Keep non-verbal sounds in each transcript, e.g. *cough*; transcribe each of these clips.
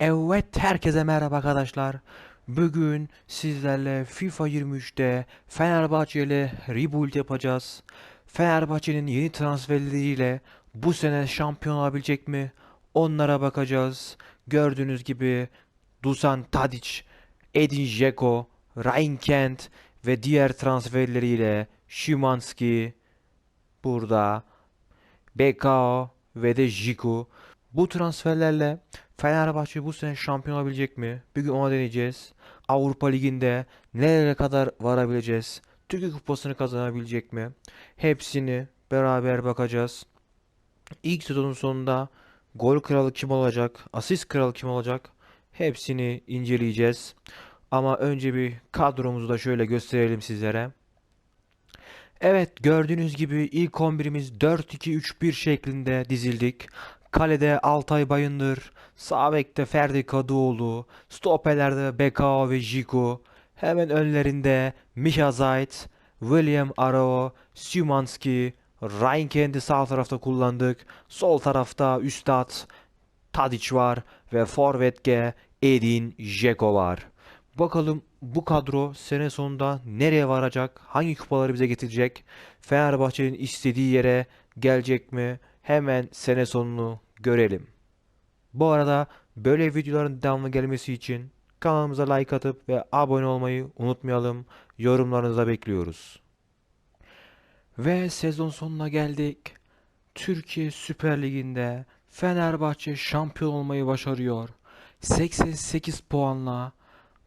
Evet herkese merhaba arkadaşlar. Bugün sizlerle FIFA 23'te Fenerbahçe ile rebuild yapacağız. Fenerbahçe'nin yeni transferleriyle bu sene şampiyon olabilecek mi? Onlara bakacağız. Gördüğünüz gibi Dusan Tadic, Edin Dzeko, Ryan Kent ve diğer transferleriyle Szymanski burada. BKO ve de Jiku. Bu transferlerle Fenerbahçe bu sene şampiyon olabilecek mi? Bugün ona deneyeceğiz. Avrupa Ligi'nde nereye kadar varabileceğiz? Türkiye Kupası'nı kazanabilecek mi? Hepsini beraber bakacağız. İlk sezonun sonunda gol kralı kim olacak? Asist kralı kim olacak? Hepsini inceleyeceğiz. Ama önce bir kadromuzu da şöyle gösterelim sizlere. Evet gördüğünüz gibi ilk 11'imiz 4-2-3-1 şeklinde dizildik. Kalede Altay Bayındır, sağ bekte Ferdi Kadıoğlu, stoperlerde Bekao ve Jiku, hemen önlerinde Misha Zayt, William Arao, Szymanski, Ryan kendi sağ tarafta kullandık. Sol tarafta Üstad, Tadic var ve forvetke Edin Dzeko var. Bakalım bu kadro sene sonunda nereye varacak? Hangi kupaları bize getirecek? Fenerbahçe'nin istediği yere gelecek mi? Hemen sene sonunu görelim. Bu arada böyle videoların devamlı gelmesi için kanalımıza like atıp ve abone olmayı unutmayalım. Yorumlarınızı bekliyoruz. Ve sezon sonuna geldik. Türkiye Süper Ligi'nde Fenerbahçe şampiyon olmayı başarıyor. 88 puanla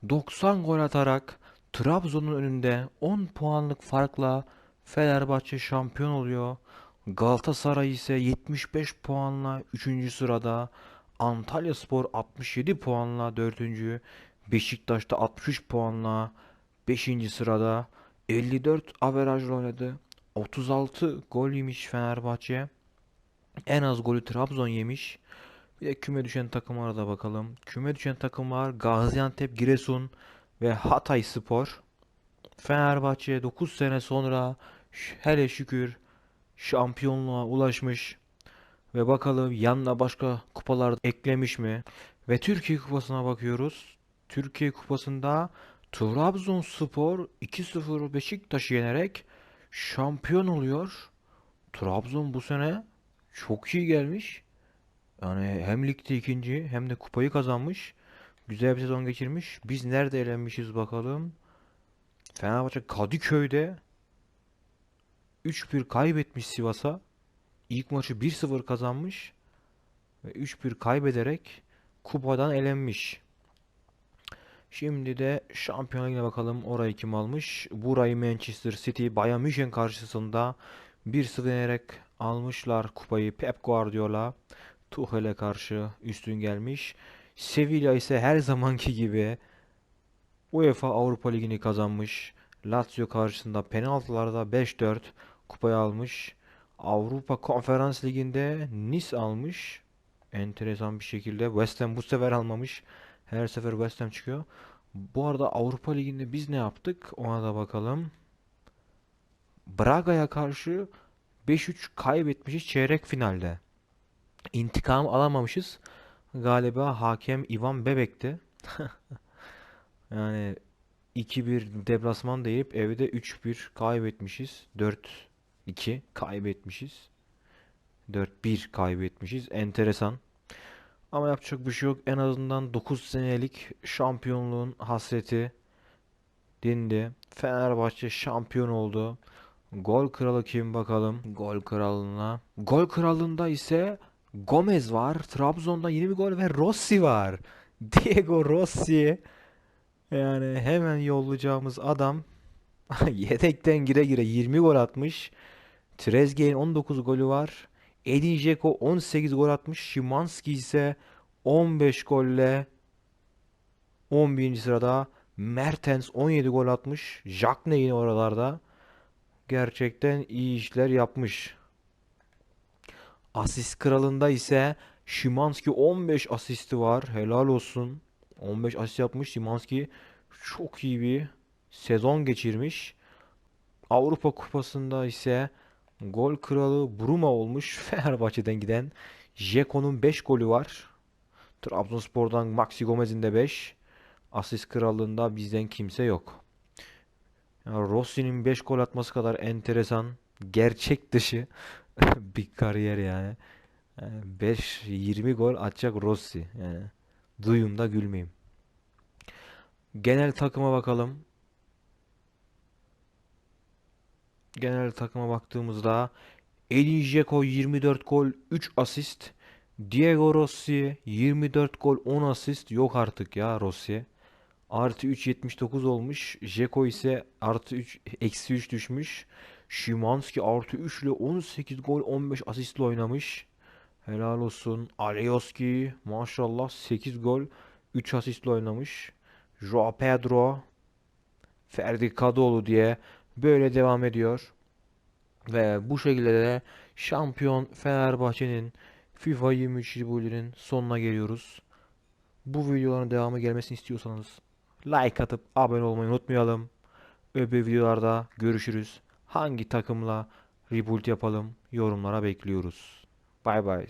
90 gol atarak Trabzon'un önünde 10 puanlık farkla Fenerbahçe şampiyon oluyor. Galatasaray ise 75 puanla 3. sırada. Antalyaspor 67 puanla 4. Beşiktaş'ta 63 puanla 5. sırada. 54 averajla oynadı. 36 gol yemiş Fenerbahçe. En az golü Trabzon yemiş. Bir de küme düşen takımlara da bakalım. Küme düşen takımlar Gaziantep, Giresun ve Hatay Spor. Fenerbahçe 9 sene sonra hele şükür şampiyonluğa ulaşmış. Ve bakalım yanına başka kupalar eklemiş mi? Ve Türkiye Kupası'na bakıyoruz. Türkiye Kupası'nda Trabzonspor 2-0 Beşiktaş'ı yenerek şampiyon oluyor. Trabzon bu sene çok iyi gelmiş. Yani hem ligde ikinci hem de kupayı kazanmış. Güzel bir sezon geçirmiş. Biz nerede elenmişiz bakalım. Fenerbahçe Kadıköy'de 3-1 kaybetmiş Sivas'a. İlk maçı 1-0 kazanmış. Ve 3-1 kaybederek kupadan elenmiş. Şimdi de Şampiyonlar Ligi'ne bakalım. Orayı kim almış? Burayı Manchester City Bayern München karşısında 1-0 yenerek almışlar kupayı Pep Guardiola. Tuchel'e karşı üstün gelmiş. Sevilla ise her zamanki gibi UEFA Avrupa Ligi'ni kazanmış. Lazio karşısında penaltılarda 5-4 kupayı almış. Avrupa Konferans Ligi'nde Nice almış. Enteresan bir şekilde. West Ham bu sefer almamış. Her sefer West Ham çıkıyor. Bu arada Avrupa Ligi'nde biz ne yaptık? Ona da bakalım. Braga'ya karşı 5-3 kaybetmişiz çeyrek finalde. İntikam alamamışız. Galiba hakem Ivan Bebek'ti. *laughs* Yani 2-1 deplasman deyip evde 3-1 kaybetmişiz. 4-2 kaybetmişiz. 4-1 kaybetmişiz. Enteresan. Ama yapacak bir şey yok. En azından 9 senelik şampiyonluğun hasreti dindi. Fenerbahçe şampiyon oldu. Gol kralı kim bakalım? Gol kralına. Gol kralında ise Gomez var. Trabzon'da yeni bir gol ve Rossi var. *laughs* Diego Rossi. Yani hemen yollayacağımız adam *laughs* yedekten gire gire 20 gol atmış. Trezeguet'in 19 golü var. Edin Dzeko 18 gol atmış. Szymanski ise 15 golle 11. sırada. Mertens 17 gol atmış. Jackne yine oralarda. Gerçekten iyi işler yapmış. Asist kralında ise Szymanski 15 asisti var. Helal olsun. 15 asist yapmış. Szymanski çok iyi bir sezon geçirmiş. Avrupa Kupası'nda ise gol kralı Bruma olmuş. Fenerbahçe'den giden. Dzeko'nun 5 golü var. Trabzonspor'dan Maxi Gomez'in de 5. Asist krallığında bizden kimse yok. Ya Rossi'nin 5 gol atması kadar enteresan, gerçek dışı *laughs* bir kariyer yani. 5 20 gol atacak Rossi. Yani duyayım da gülmeyeyim. Genel takıma bakalım. Genel takıma baktığımızda Edin Dzeko 24 gol 3 asist. Diego Rossi 24 gol 10 asist. Yok artık ya Rossi. Artı 3 79 olmuş. Dzeko ise artı 3 eksi 3 düşmüş. Szymanski artı 3 ile 18 gol 15 asistle oynamış. Helal olsun. Alioski maşallah 8 gol 3 asistle oynamış. Joao Pedro Ferdi Kadıoğlu diye böyle devam ediyor. Ve bu şekilde de şampiyon Fenerbahçe'nin FIFA 23 Ligi'nin sonuna geliyoruz. Bu videoların devamı gelmesini istiyorsanız like atıp abone olmayı unutmayalım. Öbür videolarda görüşürüz. Hangi takımla rebuild yapalım yorumlara bekliyoruz. Bye bye.